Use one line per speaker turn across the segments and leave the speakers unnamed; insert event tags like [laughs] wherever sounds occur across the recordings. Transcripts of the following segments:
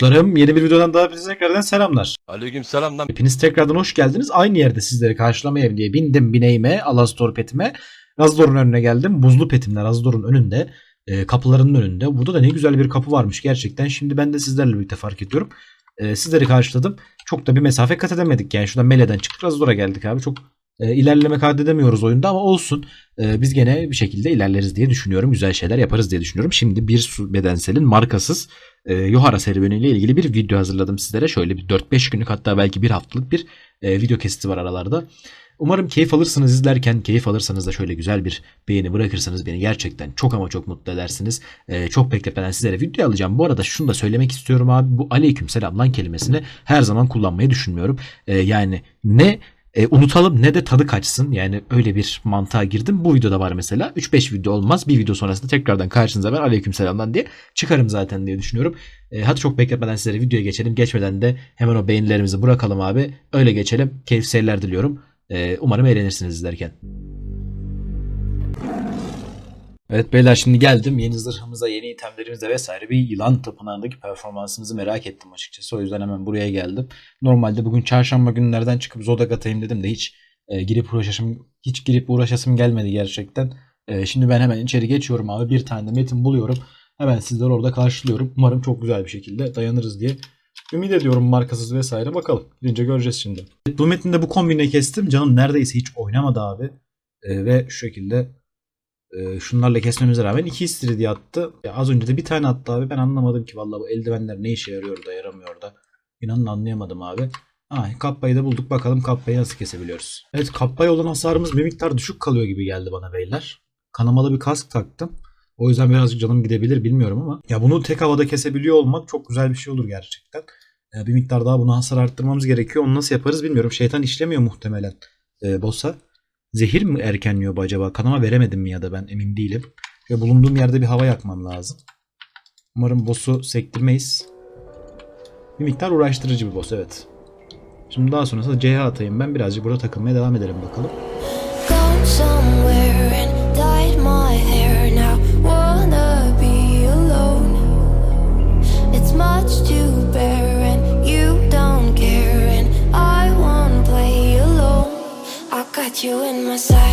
Dostlarım yeni bir videodan daha hepinize tekrardan selamlar.
Aleyküm selam lan.
Hepiniz tekrardan hoş geldiniz. Aynı yerde sizleri karşılamaya diye bindim bineğime, Alastor petime. Razdor'un önüne geldim. Buzlu petimler Razdor'un önünde. e, kapılarının önünde. Burada da ne güzel bir kapı varmış gerçekten. Şimdi ben de sizlerle birlikte fark ediyorum. E, sizleri karşıladım. Çok da bir mesafe kat edemedik. Yani şuradan Mele'den çıktık Razdor'a geldik abi. Çok e, ilerleme kat edemiyoruz oyunda ama olsun. E, biz gene bir şekilde ilerleriz diye düşünüyorum. Güzel şeyler yaparız diye düşünüyorum. Şimdi bir su bedenselin markasız e, Yohara serüveniyle ilgili bir video hazırladım sizlere. Şöyle bir 4-5 günlük hatta belki bir haftalık bir e, video kesiti var aralarda. Umarım keyif alırsınız izlerken. Keyif alırsanız da şöyle güzel bir beğeni bırakırsanız beni gerçekten çok ama çok mutlu edersiniz. E, çok bekletmeden sizlere video alacağım. Bu arada şunu da söylemek istiyorum abi. Bu aleyküm selam lan kelimesini her zaman kullanmayı düşünmüyorum. E, yani ne e, unutalım ne de tadı kaçsın. Yani öyle bir mantığa girdim. Bu videoda var mesela. 3-5 video olmaz. Bir video sonrasında tekrardan karşınıza ben aleyküm selamdan diye çıkarım zaten diye düşünüyorum. E, hadi çok bekletmeden sizlere videoya geçelim. Geçmeden de hemen o beğenilerimizi bırakalım abi. Öyle geçelim. Keyif seyirler diliyorum. E, umarım eğlenirsiniz izlerken. Evet beyler şimdi geldim. Yeni zırhımıza, yeni itemlerimize vesaire bir yılan tapınağındaki performansımızı merak ettim açıkçası. O yüzden hemen buraya geldim. Normalde bugün çarşamba günlerden çıkıp Zodak atayım dedim de hiç e, girip uğraşasım hiç girip uğraşasım gelmedi gerçekten. E, şimdi ben hemen içeri geçiyorum abi. Bir tane de metin buluyorum. Hemen sizleri orada karşılıyorum. Umarım çok güzel bir şekilde dayanırız diye ümit ediyorum markasız vesaire. Bakalım. Girince göreceğiz şimdi. Bu metinde bu kombine kestim. Canım neredeyse hiç oynamadı abi. E, ve şu şekilde e, şunlarla kesmemize rağmen iki istiridye attı. Ya az önce de bir tane attı abi. Ben anlamadım ki vallahi bu eldivenler ne işe yarıyor da yaramıyor da. İnanın anlayamadım abi. Ha, kappayı da bulduk. Bakalım kappayı nasıl kesebiliyoruz. Evet kappaya olan hasarımız bir miktar düşük kalıyor gibi geldi bana beyler. Kanamalı bir kask taktım. O yüzden birazcık canım gidebilir bilmiyorum ama. Ya bunu tek havada kesebiliyor olmak çok güzel bir şey olur gerçekten. Ya bir miktar daha bunu hasar arttırmamız gerekiyor. Onu nasıl yaparız bilmiyorum. Şeytan işlemiyor muhtemelen e, boss'a. Zehir mi erkenliyor bu acaba? Kanama veremedim mi ya da ben emin değilim. Ve bulunduğum yerde bir hava yakmam lazım. Umarım boss'u sektirmeyiz. Bir miktar uğraştırıcı bir boss evet. Şimdi daha sonrasında CH atayım ben. Birazcık burada takılmaya devam edelim bakalım.
Gone you in my sight.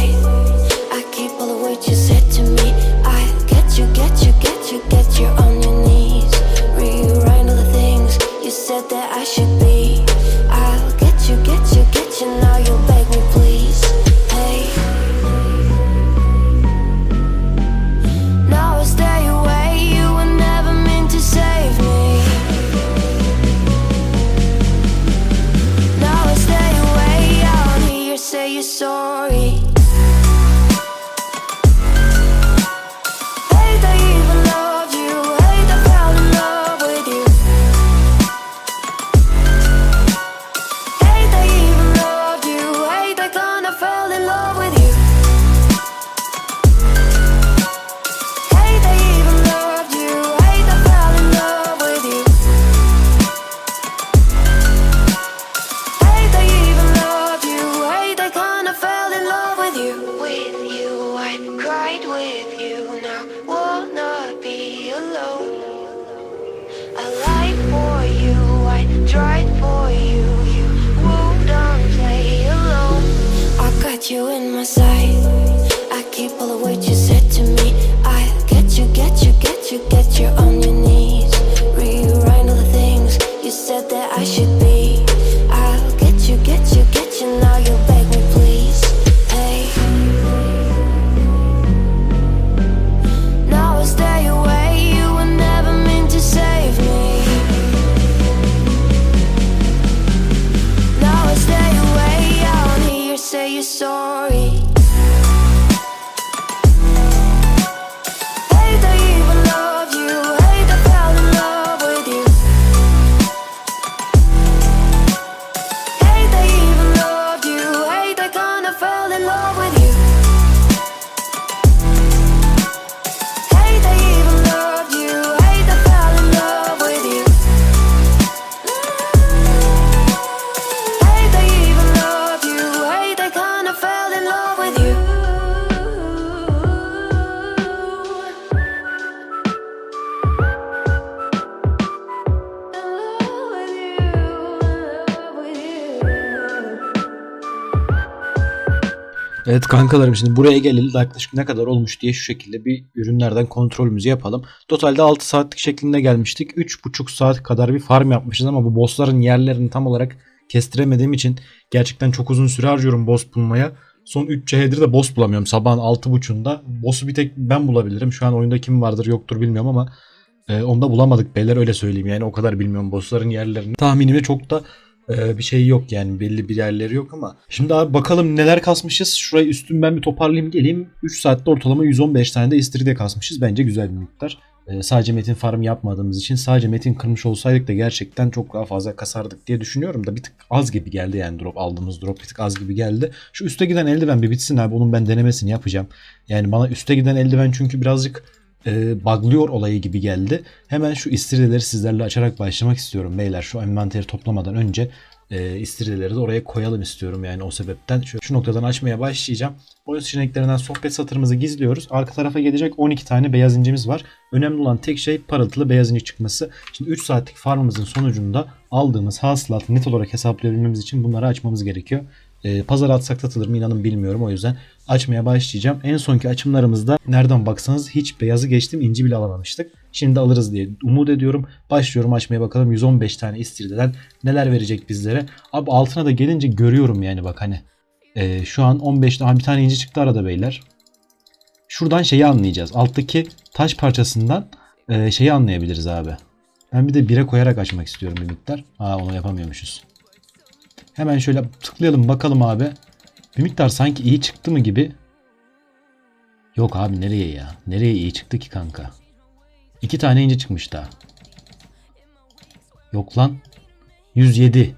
Evet kankalarım şimdi buraya geleli yaklaşık ne kadar olmuş diye şu şekilde bir ürünlerden kontrolümüzü yapalım. Totalde 6 saatlik şeklinde gelmiştik. 3,5 saat kadar bir farm yapmışız ama bu bossların yerlerini tam olarak kestiremediğim için gerçekten çok uzun süre harcıyorum boss bulmaya. Son 3 CH'dir de boss bulamıyorum. Sabahın 6.30'unda. Boss'u bir tek ben bulabilirim. Şu an oyunda kim vardır yoktur bilmiyorum ama e, onu da bulamadık beyler öyle söyleyeyim. Yani o kadar bilmiyorum bossların yerlerini. Tahminimde çok da e, bir şey yok yani belli bir yerleri yok ama. Şimdi abi bakalım neler kasmışız. Şurayı üstün ben bir toparlayayım geleyim. 3 saatte ortalama 115 tane de istiridye kasmışız. Bence güzel bir miktar. E, sadece metin farm yapmadığımız için sadece metin kırmış olsaydık da gerçekten çok daha fazla kasardık diye düşünüyorum da bir tık az gibi geldi yani drop aldığımız drop bir tık az gibi geldi. Şu üste giden eldiven bir bitsin abi onun ben denemesini yapacağım. Yani bana üste giden eldiven çünkü birazcık e, buglıyor olayı gibi geldi. Hemen şu istiridyeleri sizlerle açarak başlamak istiyorum beyler. Şu envanteri toplamadan önce e, istiridyeleri de oraya koyalım istiyorum yani o sebepten. Şu, şu noktadan açmaya başlayacağım. Oyun seçeneklerinden sohbet satırımızı gizliyoruz. Arka tarafa gelecek 12 tane beyaz incimiz var. Önemli olan tek şey parıltılı beyaz inci çıkması. Şimdi 3 saatlik farmımızın sonucunda aldığımız hasılatı net olarak hesaplayabilmemiz için bunları açmamız gerekiyor. E, pazara atsak satılır mı inanın bilmiyorum. O yüzden açmaya başlayacağım. En sonki açımlarımızda nereden baksanız hiç beyazı geçtim inci bile alamamıştık. Şimdi alırız diye umut ediyorum. Başlıyorum açmaya bakalım 115 tane istiridye'den neler verecek bizlere. Abi altına da gelince görüyorum yani bak hani. e, şu an 15 tane bir tane inci çıktı arada beyler. Şuradan şeyi anlayacağız. Alttaki taş parçasından e, şeyi anlayabiliriz abi. Ben bir de 1'e koyarak açmak istiyorum bir miktar. Aa onu yapamıyormuşuz. Hemen şöyle tıklayalım bakalım abi. Bir miktar sanki iyi çıktı mı gibi. Yok abi nereye ya? Nereye iyi çıktı ki kanka? İki tane ince çıkmış daha. Yok lan. 107.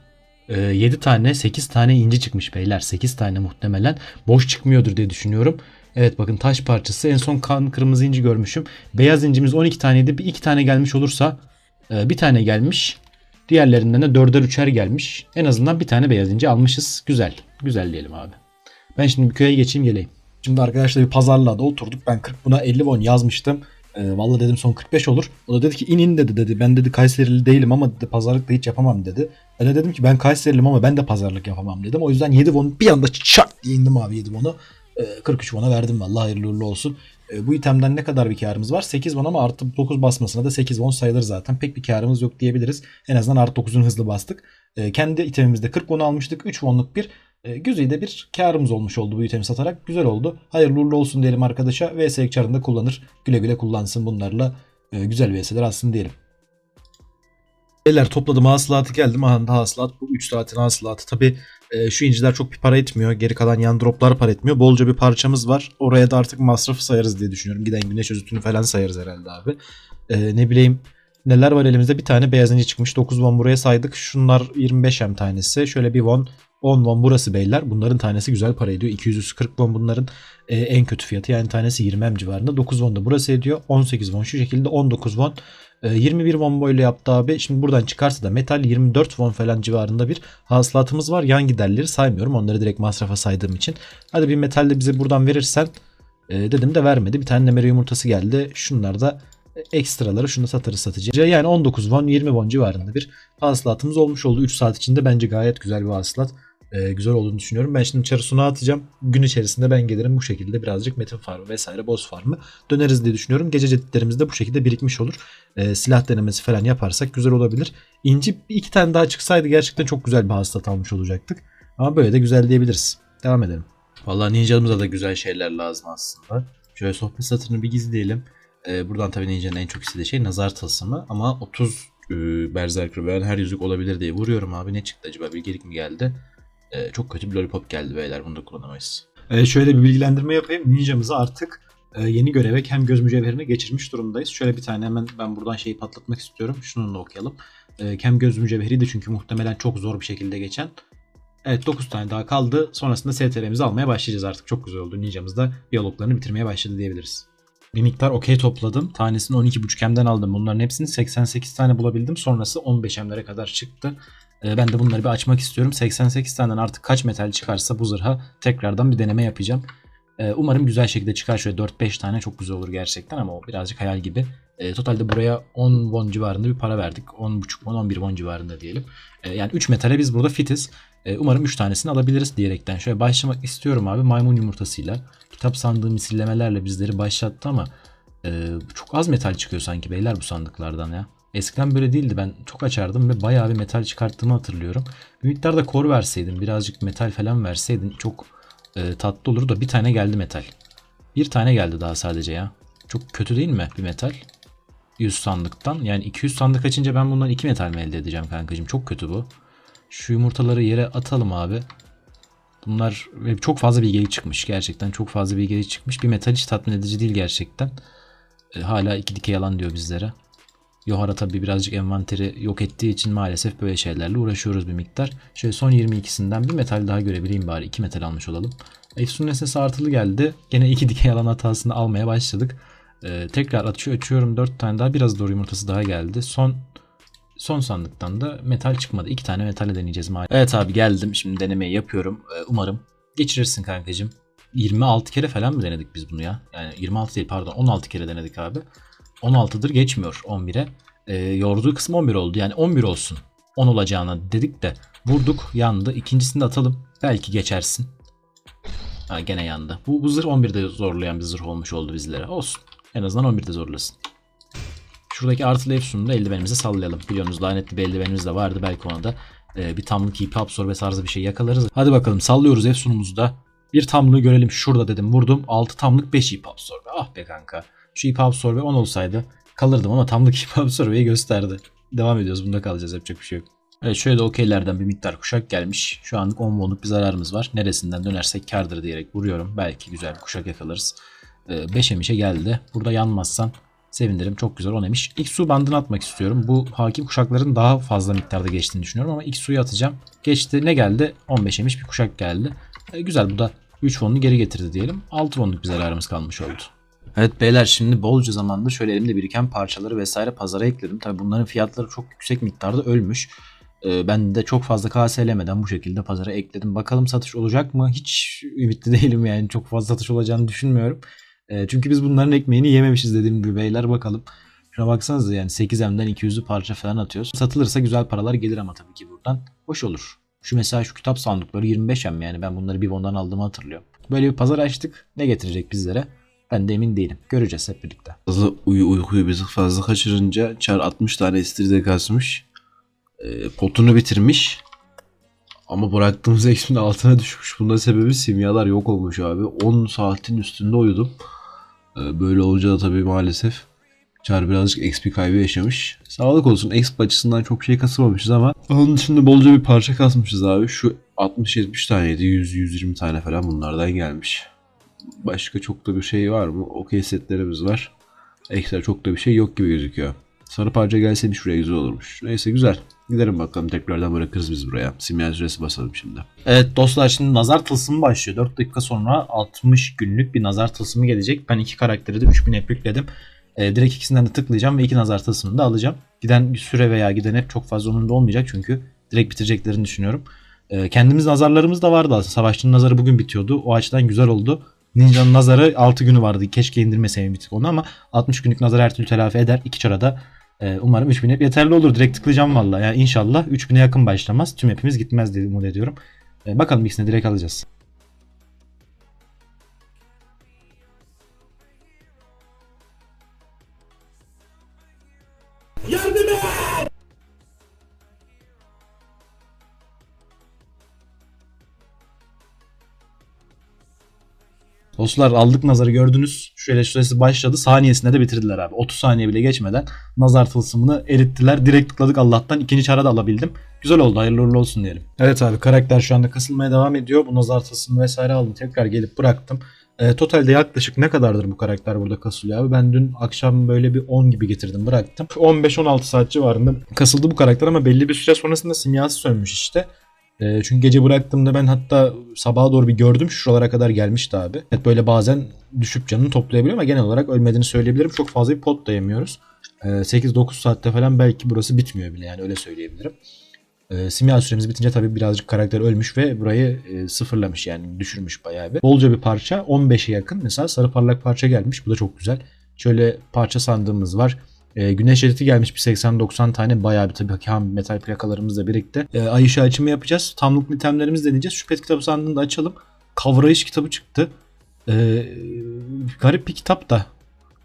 Ee, 7 tane 8 tane ince çıkmış beyler. 8 tane muhtemelen. Boş çıkmıyordur diye düşünüyorum. Evet bakın taş parçası. En son kan kırmızı inci görmüşüm. Beyaz incimiz 12 taneydi. Bir 2 tane gelmiş olursa e, bir tane gelmiş. Diğerlerinden de dörder üçer gelmiş. En azından bir tane beyaz inci almışız. Güzel. Güzel diyelim abi. Ben şimdi bir köye geçeyim geleyim. Şimdi arkadaşlar bir pazarlığa da oturduk. Ben 40 buna 50 won yazmıştım. Ee, Valla dedim son 45 olur. O da dedi ki in in dedi dedi. Ben dedi Kayserili değilim ama dedi, pazarlık da hiç yapamam dedi. Ben de dedim ki ben Kayseriliyim ama ben de pazarlık yapamam dedim. O yüzden 7 won bir anda çak diye indim abi 7 won'u. Ee, 43 won'a verdim vallahi hayırlı uğurlu olsun. Ee, bu itemden ne kadar bir karımız var? 8 won ama artı 9 basmasına da 8 won sayılır zaten. Pek bir karımız yok diyebiliriz. En azından artı 9'un hızlı bastık. Ee, kendi itemimizde 40 won almıştık. 3 wonluk bir e, güzide bir karımız olmuş oldu bu itemi satarak. Güzel oldu. Hayırlı uğurlu olsun diyelim arkadaşa. VS çarında kullanır. Güle güle kullansın bunlarla. E, güzel VS'ler aslında diyelim. Beyler topladım hasılatı geldim. Aha hasılat bu 3 saatin hasılatı. Tabi şu inciler çok bir para etmiyor. Geri kalan yan droplar para etmiyor. Bolca bir parçamız var. Oraya da artık masrafı sayarız diye düşünüyorum. Giden güneş özütünü falan sayarız herhalde abi. E, ne bileyim neler var elimizde. Bir tane beyaz inci çıkmış. 9 won buraya saydık. Şunlar 25 hem tanesi. Şöyle bir won 10 won burası beyler. Bunların tanesi güzel para ediyor. 240 won bunların e, en kötü fiyatı. Yani tanesi 20 hem civarında. 9 won da burası ediyor. 18 won şu şekilde 19 won. E, 21 won böyle yaptı abi. Şimdi buradan çıkarsa da metal 24 won falan civarında bir hasılatımız var. Yan giderleri saymıyorum. Onları direkt masrafa saydığım için. Hadi bir metal de bize buradan verirsen e, dedim de vermedi. Bir tane nemere yumurtası geldi. Şunlar da ekstraları şunu satarız satıcı. Yani 19 won 20 won civarında bir hasılatımız olmuş oldu. 3 saat içinde bence gayet güzel bir hasılat. Ee, güzel olduğunu düşünüyorum. Ben şimdi çarısuna atacağım. Gün içerisinde ben gelirim bu şekilde birazcık metin farmı vesaire boss farmı döneriz diye düşünüyorum. Gece ceditlerimiz de bu şekilde birikmiş olur. Ee, silah denemesi falan yaparsak güzel olabilir. İnci iki tane daha çıksaydı gerçekten çok güzel bir hasılat almış olacaktık. Ama böyle de güzel diyebiliriz. Devam edelim. Vallahi ninjamıza da güzel şeyler lazım aslında. Şöyle sohbet satırını bir gizleyelim. Ee, buradan tabii ninjanın en çok istediği şey nazar tılsımı ama 30 e, berserker veya her yüzük olabilir diye vuruyorum abi. Ne çıktı acaba? Bilgelik mi geldi? Ee, çok kötü bir lollipop geldi beyler. Bunu da kullanamayız. Ee, şöyle bir bilgilendirme yapayım. Ninjamızı artık e, yeni göreve hem göz mücevherine geçirmiş durumdayız. Şöyle bir tane hemen ben buradan şeyi patlatmak istiyorum. Şunu da okuyalım. Ee, hem göz mücevheri de çünkü muhtemelen çok zor bir şekilde geçen. Evet 9 tane daha kaldı. Sonrasında STR'mizi almaya başlayacağız artık. Çok güzel oldu. Ninjamız da diyaloglarını bitirmeye başladı diyebiliriz. Bir miktar okey topladım. Tanesini 12.5 hemden aldım. Bunların hepsini 88 tane bulabildim. Sonrası 15 hemlere kadar çıktı. Ee, ben de bunları bir açmak istiyorum. 88 taneden artık kaç metal çıkarsa bu zırha tekrardan bir deneme yapacağım. Ee, umarım güzel şekilde çıkar. Şöyle 4-5 tane çok güzel olur gerçekten ama o birazcık hayal gibi. E, totalde buraya 10 won civarında bir para verdik. 10.5 won 11 won civarında diyelim. Yani 3 metale biz burada fitiz. Umarım 3 tanesini alabiliriz diyerekten. Şöyle başlamak istiyorum abi maymun yumurtasıyla. Kitap sandığı misillemelerle bizleri başlattı ama e, çok az metal çıkıyor sanki beyler bu sandıklardan ya. Eskiden böyle değildi. Ben çok açardım ve bayağı bir metal çıkarttığımı hatırlıyorum. Bir miktar da kor verseydin, birazcık metal falan verseydin çok e, tatlı olurdu da bir tane geldi metal. Bir tane geldi daha sadece ya. Çok kötü değil mi bir metal? 100 sandıktan. Yani 200 sandık açınca ben bundan 2 metal mi elde edeceğim kankacığım? Çok kötü bu. Şu yumurtaları yere atalım abi. Bunlar çok fazla bilgelik çıkmış. Gerçekten çok fazla bilgelik çıkmış. Bir metal hiç tatmin edici değil gerçekten. E, hala iki dike yalan diyor bizlere. Yohara tabi birazcık envanteri yok ettiği için maalesef böyle şeylerle uğraşıyoruz bir miktar. Şöyle son 22'sinden bir metal daha görebileyim bari. 2 metal almış olalım. Efsun nesnesi artılı geldi. Gene iki dike yalan hatasını almaya başladık. Ee, tekrar açıyor açıyorum 4 tane daha biraz doğru yumurtası daha geldi. Son son sandıktan da metal çıkmadı. 2 tane metale deneyeceğiz maalesef. Evet abi geldim. Şimdi denemeyi yapıyorum. Ee, umarım geçirirsin kankacığım. 26 kere falan mı denedik biz bunu ya? Yani 26 değil pardon 16 kere denedik abi. 16'dır geçmiyor 11'e. Ee, yorduğu kısım 11 oldu. Yani 11 olsun. 10 olacağına dedik de vurduk yandı. İkincisini de atalım. Belki geçersin. Ha gene yandı. Bu, bu zırh 11'de zorlayan bir zırh olmuş oldu bizlere. Olsun. En azından 11'de zorlasın. Şuradaki artılı Efsun'u da eldivenimize sallayalım. Biliyorsunuz lanetli bir eldivenimiz de vardı. Belki ona da e, bir tamlık ip absorbe tarzı bir şey yakalarız. Hadi bakalım sallıyoruz Efsun'umuzu da. Bir tamlığı görelim şurada dedim vurdum. 6 tamlık 5 ip absorbe. Ah be kanka. Şu ip absorbe 10 olsaydı kalırdım ama tamlık [laughs] ip absorbeyi gösterdi. Devam ediyoruz bunda kalacağız yapacak bir şey yok. Evet şöyle de okeylerden bir miktar kuşak gelmiş. Şu anlık 10 wonluk bir zararımız var. Neresinden dönersek kardır diyerek vuruyorum. Belki güzel bir kuşak yakalarız. 5 emişe geldi. Burada yanmazsan sevinirim. Çok güzel 10 emiş. İlk su bandını atmak istiyorum. Bu hakim kuşakların daha fazla miktarda geçtiğini düşünüyorum ama ilk suyu atacağım. Geçti. Ne geldi? 15 emiş bir kuşak geldi. E, güzel bu da 3 wonlu geri getirdi diyelim. 6 wonluk bir zararımız kalmış oldu. Evet beyler şimdi bolca zamanda şöyle elimde biriken parçaları vesaire pazara ekledim. Tabi bunların fiyatları çok yüksek miktarda ölmüş. Ee, ben de çok fazla KS'lemeden bu şekilde pazara ekledim. Bakalım satış olacak mı? Hiç ümitli [laughs] değilim yani. Çok fazla satış olacağını düşünmüyorum. Ee, çünkü biz bunların ekmeğini yememişiz dediğim gibi beyler bakalım. Şuna baksanıza yani 8M'den 200'lü parça falan atıyoruz. Satılırsa güzel paralar gelir ama tabii ki buradan. Hoş olur. Şu mesela şu kitap sandıkları 25M yani ben bunları bir bondan aldığımı hatırlıyorum. Böyle bir pazar açtık. Ne getirecek bizlere? Ben de emin değilim. Göreceğiz hep birlikte.
Fazla uyu uykuyu tık fazla kaçırınca Çar 60 tane istirde kasmış. E, potunu bitirmiş. Ama bıraktığımız eksimin altına düşmüş. Bunda sebebi simyalar yok olmuş abi. 10 saatin üstünde uyudum. E, böyle olunca da tabii maalesef Çar birazcık XP kaybı yaşamış. Sağlık olsun. XP açısından çok şey kasamamışız ama onun dışında bolca bir parça kasmışız abi. Şu 60-70 taneydi. 100-120 tane falan bunlardan gelmiş. Başka çok da bir şey var mı? Okey setlerimiz var. Ekstra çok da bir şey yok gibi gözüküyor. Sarı parça gelseydi şuraya güzel olurmuş. Neyse güzel. Gidelim bakalım tekrardan bırakırız biz buraya. Simya süresi basalım şimdi.
Evet dostlar şimdi nazar tılsımı başlıyor. 4 dakika sonra 60 günlük bir nazar tılsımı gelecek. Ben iki karakteri de 3000 hep Ee, direkt ikisinden de tıklayacağım ve iki nazar tılsımını da alacağım. Giden süre veya giden hep çok fazla onun olmayacak çünkü direkt bitireceklerini düşünüyorum. Ee, kendimiz nazarlarımız da vardı aslında. Savaşçının nazarı bugün bitiyordu. O açıdan güzel oldu. Ninja'nın nazarı 6 günü vardı. Keşke indirmeseydim bir tık onu ama 60 günlük nazar her türlü telafi eder. İki çarada e, umarım 3000 hep yeterli olur. Direkt tıklayacağım valla. Yani inşallah 3000'e yakın başlamaz. Tüm hepimiz gitmez diye umut ediyorum. E, bakalım ikisini direkt alacağız. Dostlar aldık nazarı gördünüz. Şöyle süresi başladı. Saniyesinde de bitirdiler abi. 30 saniye bile geçmeden nazar tılsımını erittiler. Direkt tıkladık Allah'tan. ikinci çara da alabildim. Güzel oldu. Hayırlı uğurlu olsun diyelim. Evet abi karakter şu anda kasılmaya devam ediyor. Bu nazar tılsımını vesaire aldım. Tekrar gelip bıraktım. E, totalde yaklaşık ne kadardır bu karakter burada kasılıyor abi? Ben dün akşam böyle bir 10 gibi getirdim bıraktım. 15-16 saat civarında kasıldı bu karakter ama belli bir süre sonrasında simyası sönmüş işte. E, çünkü gece bıraktığımda ben hatta sabaha doğru bir gördüm. Şuralara kadar gelmişti abi. Evet böyle bazen düşüp canını toplayabiliyor ama genel olarak ölmediğini söyleyebilirim. Çok fazla bir pot da yemiyoruz. E, 8-9 saatte falan belki burası bitmiyor bile yani öyle söyleyebilirim. E, simya süremiz bitince tabii birazcık karakter ölmüş ve burayı e, sıfırlamış yani düşürmüş bayağı bir. Bolca bir parça 15'e yakın mesela sarı parlak parça gelmiş. Bu da çok güzel. Şöyle parça sandığımız var. E, güneş editi gelmiş bir 80-90 tane bayağı bir tabii ki ham metal plakalarımızla birlikte. E, ay ışığı açımı yapacağız. Tamlık itemlerimizi deneyeceğiz. Şu pet kitabı sandığını da açalım. Kavrayış kitabı çıktı. E, garip bir kitap da.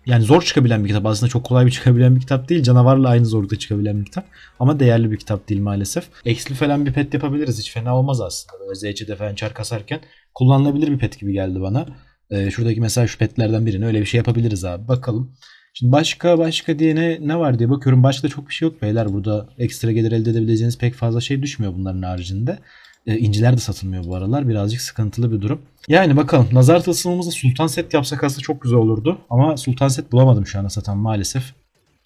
Yani zor çıkabilen bir kitap. Aslında çok kolay bir [laughs] çıkabilen bir kitap değil. Canavarla aynı zorlukta çıkabilen bir kitap. Ama değerli bir kitap değil maalesef. Eksli falan bir pet yapabiliriz. Hiç fena olmaz aslında. Böyle ZC'de falan çar kasarken kullanılabilir bir pet gibi geldi bana. Ee, şuradaki mesela şu petlerden birini öyle bir şey yapabiliriz abi. Bakalım. Şimdi başka başka diye ne, ne var diye bakıyorum. Başka çok bir şey yok beyler. Burada ekstra gelir elde edebileceğiniz pek fazla şey düşmüyor bunların haricinde. Ee, inciler de satılmıyor bu aralar. Birazcık sıkıntılı bir durum. Yani bakalım. Nazar tılsımımızda sultan set yapsak aslında çok güzel olurdu. Ama sultan set bulamadım şu anda satan maalesef.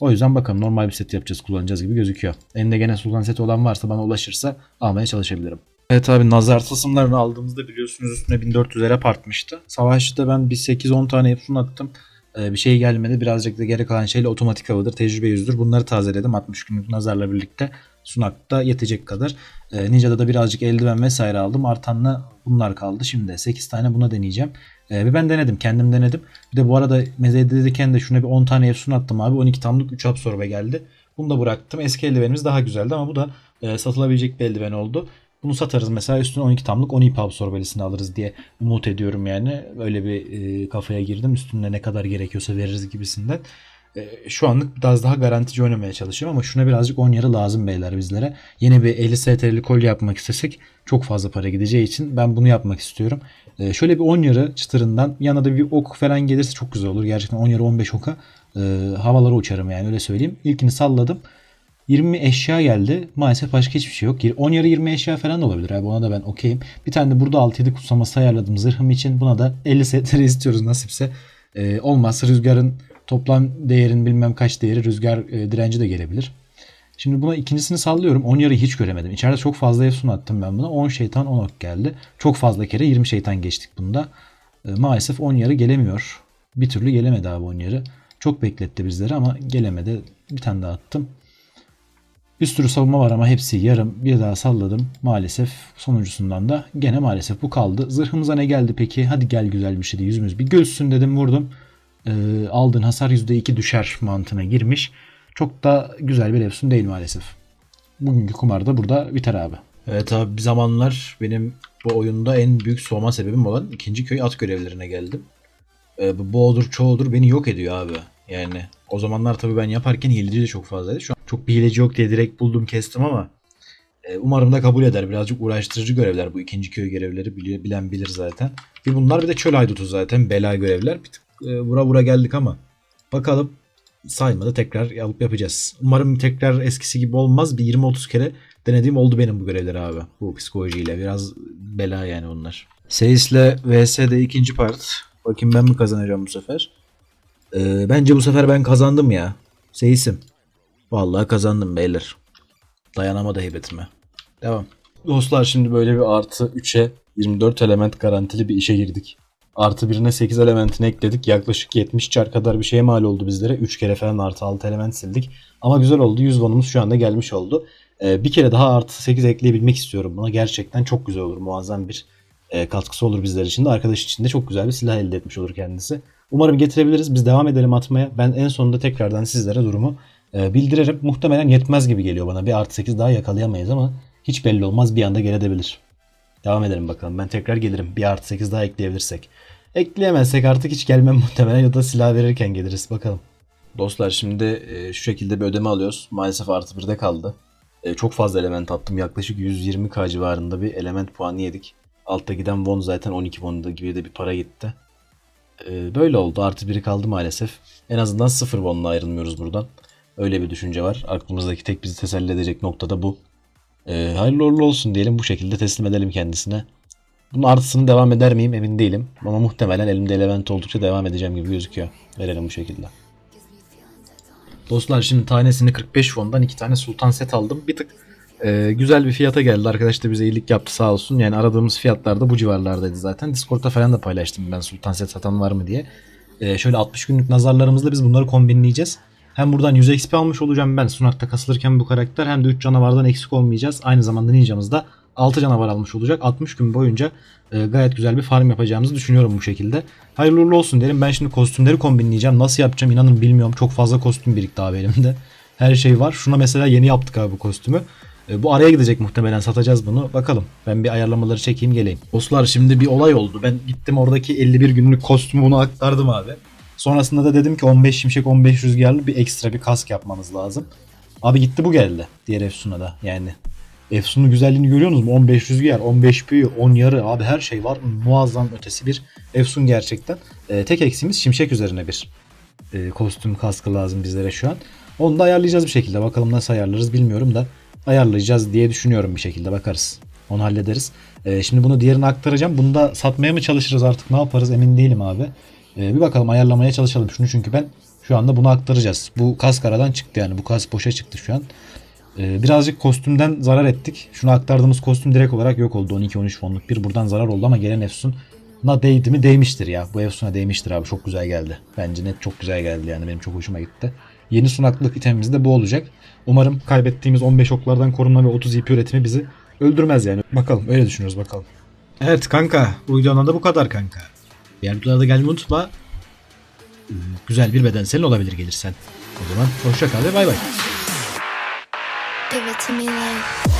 O yüzden bakalım normal bir set yapacağız kullanacağız gibi gözüküyor. Elinde gene sultan seti olan varsa bana ulaşırsa almaya çalışabilirim. Evet abi nazar tılsımlarını aldığımızda biliyorsunuz üstüne 1400'lere artmıştı. Savaşçıda ben bir 8-10 tane Epson attım. Ee, bir şey gelmedi. Birazcık da geri kalan şeyle otomatik havadır, tecrübe yüzdür. Bunları tazeledim 60 günlük nazarla birlikte. Sunak'ta yetecek kadar. Ee, Ninja'da da birazcık eldiven vesaire aldım. Artanla bunlar kaldı. Şimdi 8 tane buna deneyeceğim. Ee, bir ben denedim. Kendim denedim. Bir de bu arada mezedeyken de şuna bir 10 tane Epson attım abi. 12 tamlık 3 absorbe geldi. Bunu da bıraktım. Eski eldivenimiz daha güzeldi ama bu da e, satılabilecek bir eldiven oldu. Bunu satarız mesela üstüne 12 tamlık 10 ip absorbelisini alırız diye umut ediyorum yani. Öyle bir e, kafaya girdim. Üstünde ne kadar gerekiyorsa veririz gibisinden. E, şu anlık biraz daha garantici oynamaya çalışıyorum ama şuna birazcık 10 yarı lazım beyler bizlere. Yeni bir 50 STR'li kolye yapmak istesek çok fazla para gideceği için ben bunu yapmak istiyorum. E, şöyle bir 10 yarı çıtırından yanına da bir ok falan gelirse çok güzel olur. Gerçekten 10 yarı 15 oka e, havalara uçarım yani öyle söyleyeyim. İlkini salladım. 20 eşya geldi. Maalesef başka hiçbir şey yok. 10 yarı 20 eşya falan da olabilir abi. Ona da ben okeyim. Bir tane de burada 6-7 kutsaması ayarladım zırhım için. Buna da 50 setleri [laughs] istiyoruz nasipse. Ee, olmazsa rüzgarın toplam değerin bilmem kaç değeri rüzgar e, direnci de gelebilir. Şimdi buna ikincisini sallıyorum. 10 yarı hiç göremedim. İçeride çok fazla efsun attım ben buna. 10 şeytan 10 ok geldi. Çok fazla kere 20 şeytan geçtik bunda. Ee, maalesef 10 yarı gelemiyor. Bir türlü gelemedi abi 10 yarı. Çok bekletti bizleri ama gelemedi. Bir tane daha attım. Bir sürü savunma var ama hepsi yarım. Bir daha salladım. Maalesef sonuncusundan da gene maalesef bu kaldı. Zırhımıza ne geldi peki? Hadi gel güzel bir şey de yüzümüz bir gülsün dedim vurdum. Ee, aldığın hasar %2 düşer mantığına girmiş. Çok da güzel bir efsun değil maalesef. Bugünkü kumar da burada biter abi. Evet abi bir zamanlar benim bu oyunda en büyük soğuma sebebim olan ikinci köy at görevlerine geldim. Ee, bu boğdur çoğudur beni yok ediyor abi. Yani o zamanlar tabii ben yaparken hileci de çok fazlaydı. Şu an çok bir hileci yok diye direkt buldum kestim ama e, umarım da kabul eder. Birazcık uğraştırıcı görevler bu ikinci köy görevleri biliyor, bilen bilir zaten. Bir bunlar bir de çöl haydutu zaten bela görevler. Bir tık e, vura vura geldik ama bakalım saymadı tekrar alıp yapacağız. Umarım tekrar eskisi gibi olmaz. Bir 20-30 kere denediğim oldu benim bu görevleri abi. Bu psikolojiyle biraz bela yani bunlar. Seyis'le VS'de ikinci part. Bakayım ben mi kazanacağım bu sefer? Ee, bence bu sefer ben kazandım ya. Seyis'im. Vallahi kazandım beyler. Dayanamadı heybetime. Devam. Dostlar şimdi böyle bir artı 3'e 24 element garantili bir işe girdik. Artı birine 8 elementini ekledik. Yaklaşık 70 çar kadar bir şeye mal oldu bizlere. 3 kere falan artı 6 element sildik. Ama güzel oldu. 100 bonumuz şu anda gelmiş oldu. Ee, bir kere daha artı 8 ekleyebilmek istiyorum buna. Gerçekten çok güzel olur. Muazzam bir e, katkısı olur bizler için de. Arkadaş için de çok güzel bir silah elde etmiş olur kendisi. Umarım getirebiliriz. Biz devam edelim atmaya. Ben en sonunda tekrardan sizlere durumu e, bildiririm. Muhtemelen yetmez gibi geliyor bana. Bir artı 8 daha yakalayamayız ama hiç belli olmaz. Bir anda gelebilir. Devam edelim bakalım. Ben tekrar gelirim. Bir artı 8 daha ekleyebilirsek. Ekleyemezsek artık hiç gelmem muhtemelen ya da silah verirken geliriz. Bakalım. Dostlar şimdi e, şu şekilde bir ödeme alıyoruz. Maalesef artı 1'de kaldı. E, çok fazla element attım. Yaklaşık 120k civarında bir element puanı yedik. Altta giden won zaten 12 won gibi de bir para gitti. E, böyle oldu. Artı biri kaldı maalesef. En azından sıfır won'la ayrılmıyoruz buradan. Öyle bir düşünce var. Aklımızdaki tek bizi teselli edecek nokta da bu. E, hayırlı uğurlu olsun diyelim. Bu şekilde teslim edelim kendisine. Bunun artısını devam eder miyim emin değilim. Ama muhtemelen elimde element oldukça devam edeceğim gibi gözüküyor. Verelim bu şekilde. Dostlar şimdi tanesini 45 fondan iki tane sultan set aldım. Bir tık e, güzel bir fiyata geldi. Arkadaş da bize iyilik yaptı sağ olsun. Yani aradığımız fiyatlar da bu civarlardaydı zaten. Discord'da falan da paylaştım ben sultan set satan var mı diye. E, şöyle 60 günlük nazarlarımızla biz bunları kombinleyeceğiz. Hem buradan 100 XP almış olacağım ben sunakta kasılırken bu karakter hem de 3 canavardan eksik olmayacağız. Aynı zamanda ninjamız da 6 canavar almış olacak. 60 gün boyunca e, gayet güzel bir farm yapacağımızı düşünüyorum bu şekilde. Hayırlı uğurlu olsun derim. Ben şimdi kostümleri kombinleyeceğim. Nasıl yapacağım inanın bilmiyorum. Çok fazla kostüm birikti abi elimde. Her şey var. Şuna mesela yeni yaptık abi bu kostümü. E, bu araya gidecek muhtemelen satacağız bunu. Bakalım. Ben bir ayarlamaları çekeyim geleyim. Dostlar şimdi bir olay oldu. Ben gittim oradaki 51 günlük kostümü aktardım abi. Sonrasında da dedim ki 15 şimşek 15 rüzgarlı bir ekstra bir kask yapmamız lazım. Abi gitti bu geldi. Diğer Efsun'a da yani. Efsun'un güzelliğini görüyorsunuz mu? 15 rüzgar, 15 büyü, 10 yarı abi her şey var. Muazzam ötesi bir Efsun gerçekten. Ee, tek eksiğimiz şimşek üzerine bir e, kostüm kaskı lazım bizlere şu an. Onu da ayarlayacağız bir şekilde. Bakalım nasıl ayarlarız bilmiyorum da ayarlayacağız diye düşünüyorum bir şekilde bakarız. Onu hallederiz. Ee, şimdi bunu diğerine aktaracağım. Bunu da satmaya mı çalışırız artık ne yaparız emin değilim abi. Ee, bir bakalım ayarlamaya çalışalım şunu çünkü ben şu anda bunu aktaracağız. Bu kask aradan çıktı yani bu kask boşa çıktı şu an. Ee, birazcık kostümden zarar ettik. Şuna aktardığımız kostüm direkt olarak yok oldu. 12-13 fonluk bir buradan zarar oldu ama gelen Efsun'a değdi mi? Değmiştir ya. Bu Efsun'a değmiştir abi. Çok güzel geldi. Bence net çok güzel geldi yani. Benim çok hoşuma gitti. Yeni sunaklık itemimiz de bu olacak. Umarım kaybettiğimiz 15 oklardan korunma ve 30 IP üretimi bizi öldürmez yani. Bakalım öyle düşünüyoruz bakalım. Evet kanka bu videodan da bu kadar kanka. Diğer videolarda gelmeyi unutma. Güzel bir bedenselin olabilir gelirsen. O zaman hoşça kal ve bay bay.
Give it to me like